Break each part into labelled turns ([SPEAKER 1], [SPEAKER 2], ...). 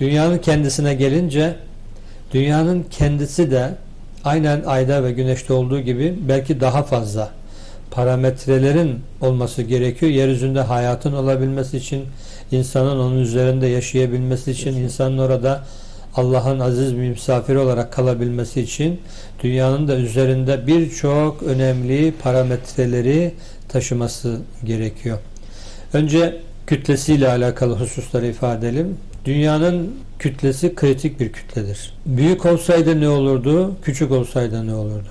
[SPEAKER 1] Dünyanın kendisine gelince dünyanın kendisi de aynen ayda ve güneşte olduğu gibi belki daha fazla parametrelerin olması gerekiyor. Yeryüzünde hayatın olabilmesi için, insanın onun üzerinde yaşayabilmesi için, insanın orada Allah'ın aziz bir misafiri olarak kalabilmesi için dünyanın da üzerinde birçok önemli parametreleri taşıması gerekiyor. Önce kütlesiyle alakalı hususları ifade edelim. Dünyanın kütlesi kritik bir kütledir. Büyük olsaydı ne olurdu? Küçük olsaydı ne olurdu?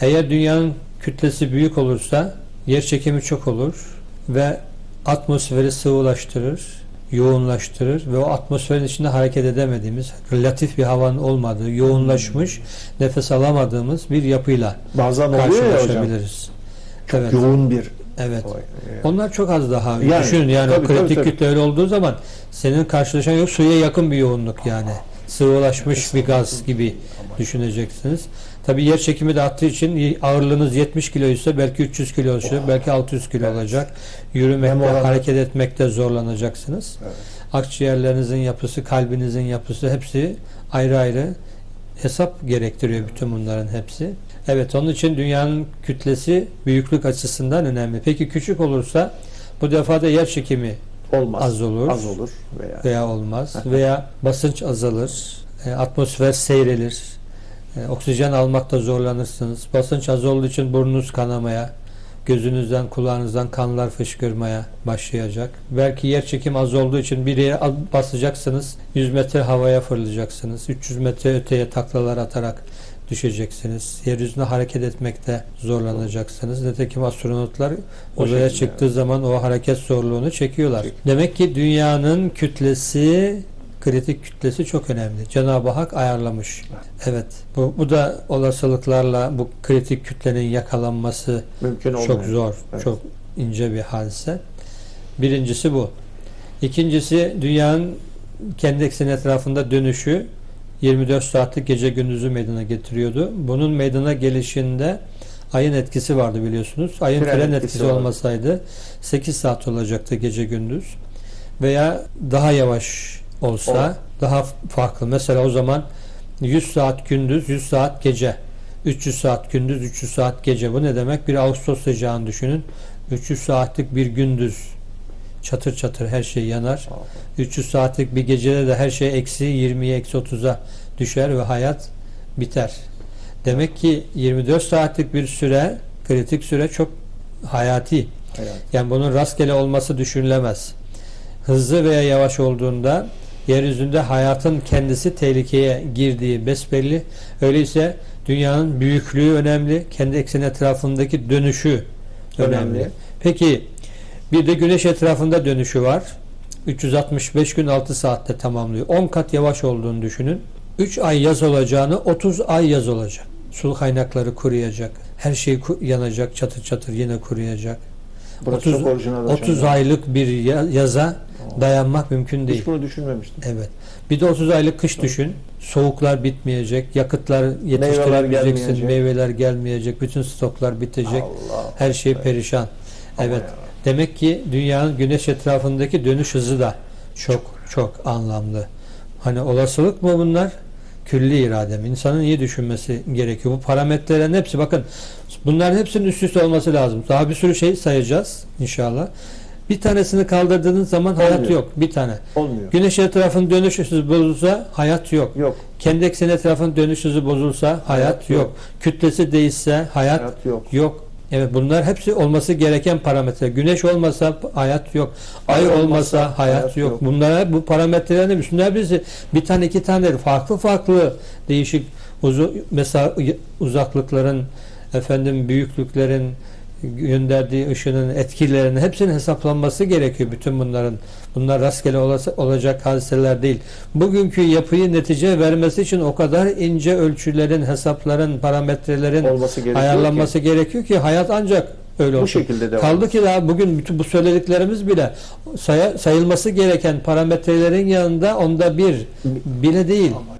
[SPEAKER 1] Eğer dünyanın kütlesi büyük olursa yer çekimi çok olur ve atmosferi sıvılaştırır, yoğunlaştırır ve o atmosferin içinde hareket edemediğimiz, relatif bir havanın olmadığı, yoğunlaşmış, nefes alamadığımız bir yapıyla
[SPEAKER 2] Bazen oluyor ya hocam.
[SPEAKER 1] karşılaşabiliriz.
[SPEAKER 2] Çok
[SPEAKER 1] Evet.
[SPEAKER 2] yoğun bir
[SPEAKER 1] Evet.
[SPEAKER 2] olay.
[SPEAKER 1] Onlar çok az daha.
[SPEAKER 2] Yani,
[SPEAKER 1] Düşün yani
[SPEAKER 2] tabii,
[SPEAKER 1] kritik
[SPEAKER 2] tabii, tabii.
[SPEAKER 1] kütle öyle olduğu zaman senin karşılaşan yok suya yakın bir yoğunluk yani. Sıvılaşmış bir gaz gibi düşüneceksiniz. Tabii yer çekimi de arttığı için ağırlığınız 70 kilo ise belki 300 kilo olacak, belki 600 kilo
[SPEAKER 2] Evet.
[SPEAKER 1] olacak. Yürümekte,
[SPEAKER 2] Hem
[SPEAKER 1] hareket etmekte zorlanacaksınız.
[SPEAKER 2] Evet.
[SPEAKER 1] Akciğerlerinizin yapısı, kalbinizin yapısı hepsi ayrı ayrı hesap gerektiriyor bütün bunların hepsi. Evet onun için dünyanın kütlesi büyüklük açısından önemli. Peki küçük olursa bu defa da yer çekimi
[SPEAKER 2] olmaz.
[SPEAKER 1] az olur
[SPEAKER 2] Az olur veya
[SPEAKER 1] veya olmaz veya basınç azalır, e, atmosfer seyrelir, e, oksijen almakta zorlanırsınız. Basınç az olduğu için burnunuz kanamaya, gözünüzden, kulağınızdan kanlar fışkırmaya başlayacak. Belki yer çekimi az olduğu için bir yere basacaksınız, 100 metre havaya fırlayacaksınız. 300 metre öteye taklalar atarak düşeceksiniz. Yeryüzünde hareket etmekte zorlanacaksınız. Nitekim astronotlar
[SPEAKER 2] O
[SPEAKER 1] uzaya çıktığı zaman o hareket zorluğunu çekiyorlar.
[SPEAKER 2] Çek-
[SPEAKER 1] Demek ki dünyanın kütlesi kritik kütlesi çok önemli. Cenab-ı Hak ayarlamış. Evet. Bu, bu da olasılıklarla bu kritik kütlenin yakalanması
[SPEAKER 2] mümkün olmuyor.
[SPEAKER 1] çok zor,
[SPEAKER 2] Evet.
[SPEAKER 1] çok ince bir hadise. Birincisi bu. İkincisi dünyanın kendi ekseni etrafında dönüşü 24 saatlik gece gündüzü meydana getiriyordu. Bunun meydana gelişinde ayın etkisi vardı biliyorsunuz. Ayın
[SPEAKER 2] Fren
[SPEAKER 1] fren,
[SPEAKER 2] etkisi
[SPEAKER 1] etkisi olmasaydı 8 saat olacaktı gece gündüz. Veya daha yavaş olsa daha farklı. Mesela o zaman 100 saat gündüz, 100 saat gece. 300 saat gündüz, 300 saat gece. Bu ne demek? Bir Ağustos sıcağını düşünün. 300 saatlik bir gündüz çatır çatır her şey yanar. 300 saatlik bir gecede de her şey eksi 20'ye eksi 30'a düşer ve hayat biter. Demek ki 24 saatlik bir süre, kritik süre çok hayati.
[SPEAKER 2] Evet.
[SPEAKER 1] Yani bunun rastgele olması düşünülemez. Hızlı veya yavaş olduğunda yeryüzünde hayatın kendisi tehlikeye girdiği besbelli. Öyleyse dünyanın büyüklüğü önemli, kendi ekseni etrafındaki dönüşü önemli.
[SPEAKER 2] Önemli.
[SPEAKER 1] Peki bir de güneş etrafında dönüşü var. 365 gün 6 saatte tamamlıyor. 10 kat yavaş olduğunu düşünün. 3 ay yaz olacağını 30 ay yaz olacak. Su kaynakları kuruyacak. Her şey yanacak, çatır çatır yine kuruyacak.
[SPEAKER 2] Burası
[SPEAKER 1] 30
[SPEAKER 2] çok orijinal hocam.
[SPEAKER 1] 30 aylık bir ya- yaza dayanmak mümkün değil.
[SPEAKER 2] Hiç bunu düşünmemiştim.
[SPEAKER 1] Evet. Bir de 30 aylık kış düşün. Soğuklar bitmeyecek, yakıtlar yetiştiremeyeceksin,
[SPEAKER 2] gelmeyecek.
[SPEAKER 1] meyveler gelmeyecek, bütün stoklar bitecek.
[SPEAKER 2] Allah.
[SPEAKER 1] Her şey perişan.
[SPEAKER 2] Ama
[SPEAKER 1] Evet.
[SPEAKER 2] ya.
[SPEAKER 1] Demek ki dünyanın güneş etrafındaki dönüş hızı da çok çok anlamlı. Hani olasılık mı bunlar? Külli irade mi? İnsanın iyi düşünmesi gerekiyor. Bu parametrelerin hepsi bakın bunların hepsinin üst üste olması lazım. Daha bir sürü şey sayacağız inşallah. Bir tanesini kaldırdığınız zaman hayat
[SPEAKER 2] Olmuyor.
[SPEAKER 1] yok. Bir tane.
[SPEAKER 2] Olmuyor.
[SPEAKER 1] Güneş etrafının dönüş hızı bozulsa hayat yok.
[SPEAKER 2] Yok.
[SPEAKER 1] Kendi ekseni etrafının dönüş hızı bozulsa hayat,
[SPEAKER 2] Hayat
[SPEAKER 1] yok.
[SPEAKER 2] yok.
[SPEAKER 1] Kütlesi değişse hayat
[SPEAKER 2] Hayat yok.
[SPEAKER 1] Yok. Evet bunlar hepsi olması gereken parametre. Güneş olmasa hayat yok. Ay,
[SPEAKER 2] Ay
[SPEAKER 1] olmasa,
[SPEAKER 2] olmasa
[SPEAKER 1] hayat,
[SPEAKER 2] hayat
[SPEAKER 1] yok.
[SPEAKER 2] yok.
[SPEAKER 1] Bunlar bu parametrelerin üstünde birisi bir tane iki tane farklı farklı değişik uzu, mesela uzaklıkların efendim büyüklüklerin gönderdiği ışının etkilerinin hepsinin hesaplanması gerekiyor bütün bunların. Bunlar rastgele olacak hadiseler değil. Bugünkü yapıyı netice vermesi için o kadar ince ölçülerin, hesapların, parametrelerin
[SPEAKER 2] Olması gerekiyor
[SPEAKER 1] ayarlanması gerekiyor ki hayat ancak öyle
[SPEAKER 2] ki bu
[SPEAKER 1] olsun.
[SPEAKER 2] şekilde devam
[SPEAKER 1] Kaldı ki daha bugün bütün bu söylediklerimiz bile saya- sayılması gereken parametrelerin yanında onda bir bile değil.
[SPEAKER 2] Ama